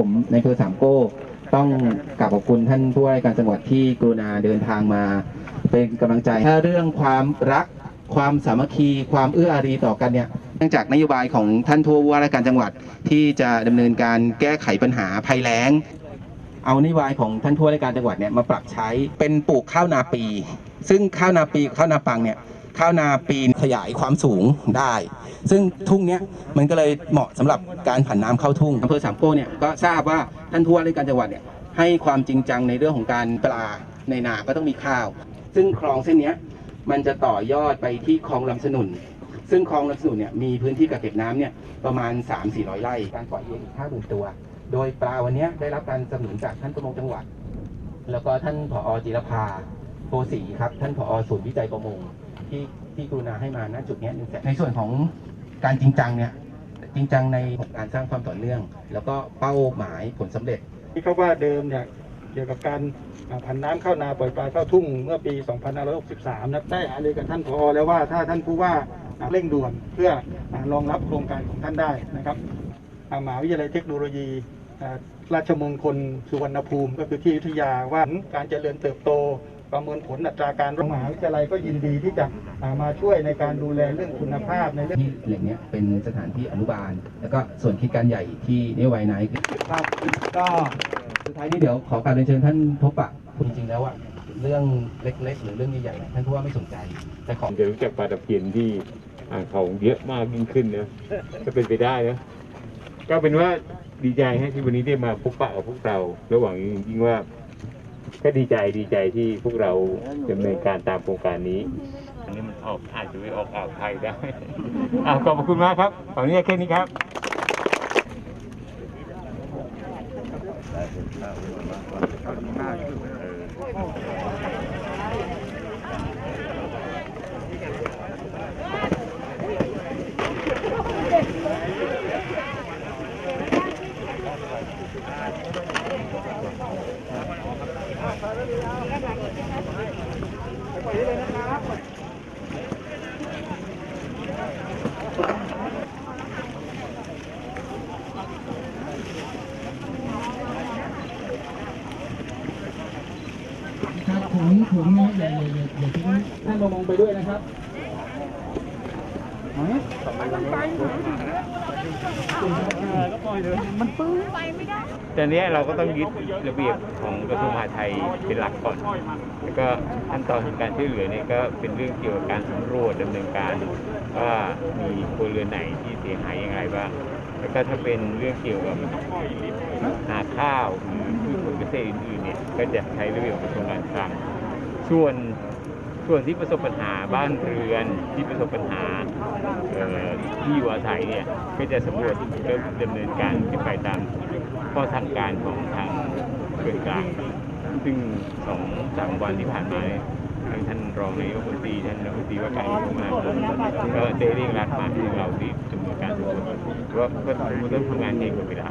ผมในอำเภอสามโก้ ต้องกราบขอบคุณท่านผู้ว่าราชการจังหวัดที่กรุณาเดินทางมา เป็นกำลังใจถ้าเรื่องความรักความสามัคคีความเอื้ออารีต่อกันเนี่ยเนื่องจากนโยบายของท่านผู้ว่าราชการจังหวัดที่จะดำเนินการแก้ไขปัญหาภัยแล้ง เอานโยบายของท่านผู้ว่าราชการจังหวัดเนี่ยมาปรับใช้เป็นปลูกข้าวนาปี ซึ่งข้าวนาปีกับข้าวนาปังเนี่ย ข้าวนาปีนขยายความสูงได้ ซึ่งทุ่งเนี้ยมันก็เลยเหมาะสำหรับการผันน้ำเข้าทุ่งอำเภอสามโก้เนี่ยก็ทราบว่าท่านผู้ว่าราชการจังหวัดเนี่ยให้ความจริงจังในเรื่องของการปลาในนาก็ต้องมีข้าว ซึ่งคลองเส้นนี้มันจะต่อยอดไปที่คลองลำสนุน ซึ่งคลองลำสนุนเนี่ยมีพื้นที่กักเก็บน้ำเนี่ยประมาณ 3-400ไร่การปล่อยเองอีก50,000ตัว โดยปลาวันนี้ได้รับการสนับสนุนจากท่านประมงจังหวัด แล้วก็ท่านผอจิรภาโพสีครับ ท่านผอศูนย์วิจัยประมง ที่ที่กรุณาให้มาณจุดเนี้ยหนึ่งแสนในส่วนของการจริงจังเนี่ยจริงจังในการสร้างความต่อเนื่อง แล้วก็เป้าหมายผลสำเร็จ ที่เขาว่าเดิมเนี่ยเกี่ยวกับการอ่าผันน้ำเข้านาปล่อยปลาเข้าทุ่งเมื่อปี 2563นะได้หารือกับท่านผอแล้วว่าถ้าท่านผู้ว่าอ่าเร่งด่วนเพื่ออ่ารองรับโครงการของท่านได้นะครับอ่ามหาวิทยาลัยเทคโนโลยีอ่าราชมงคลสุวรรณภูมิ ก็คือที่อยุธยาว่าการเจริญเติบโต ประเมินผลอัตราการมหาวิทยาลัยก็ยินดีที่จะอ่ามาช่วยในการดูแลเรื่องคุณภาพในเรื่องที่แหล่งเนี้ยเป็นสถานที่อนุบาล แล้วก็ส่วนคิดการใหญ่ที่นิวายไนท์ครับก็สุดท้ายนี้เดี๋ยวขอการเรียนเชิญท่านพบปะจริงๆแล้วอะเรื่องเล็กๆ หรือเรื่องใหญ่ๆท่านผู้ว่าไม่สนใจแต่ขอจะรู้จักปลาตะเพียนที่อ่างทองเยอะมากยิ่งขึ้นนะถ้าเป็นไปได้นะก็เป็นว่าดีใจให้ที่วันนี้ได้มาพบปะกับพวกเราระหว่างจริงๆว่า ก็ดีใจดีใจที่พวกเราดำเนินการตามโครงการนี้ อันนี้มันออกอาจจะไม่ออกอ่าวไทยได้อ่าขอบคุณมากครับตอนนี้แค่นี้ครับค ครับถุงถุงนะอย่าอย่าอย่าอย่าทิ้งท่านประมงไปด้วยนะครับ แต่เนี้ยเราก็ต้องยึดระเบียบของกระทรวงมหาดไทยเป็นหลักก่อน แล้วก็ขั้นตอนของการช่วยเหลือเนี่ยก็เป็นเรื่องเกี่ยวกับการสำรวจดำเนินการว่ามีครัวเรือนไหนที่เสียหายอย่างไรบ้าง แล้วก็ถ้าเป็นเรื่องเกี่ยวกับนาข้าวหรือพืชผลเกษตรอื่นๆเนี่ยก็จะใช้ระเบียบกระทรวงการคลังส่วน ส่วนที่ประสบปัญหาบ้านเรือนที่ประสบปัญหาที่อยู่อาศัยเนี่ยก็จะสำรวจก็ดำเนินการขึ้นไปตามข้อสั่งการของทางเรือนกลางซึ่งสองสามวันที่ผ่านมาเนี่ยทางท่านรองนายกรัฐมนตรีท่านรัฐมนตรีว่าการกระทรวงมหาดไทยก็ได้เร่งรัดมาที่เราที่ดำเนินการทุกคนเพราะว่าก็ต้องทำงานเองกับเวลา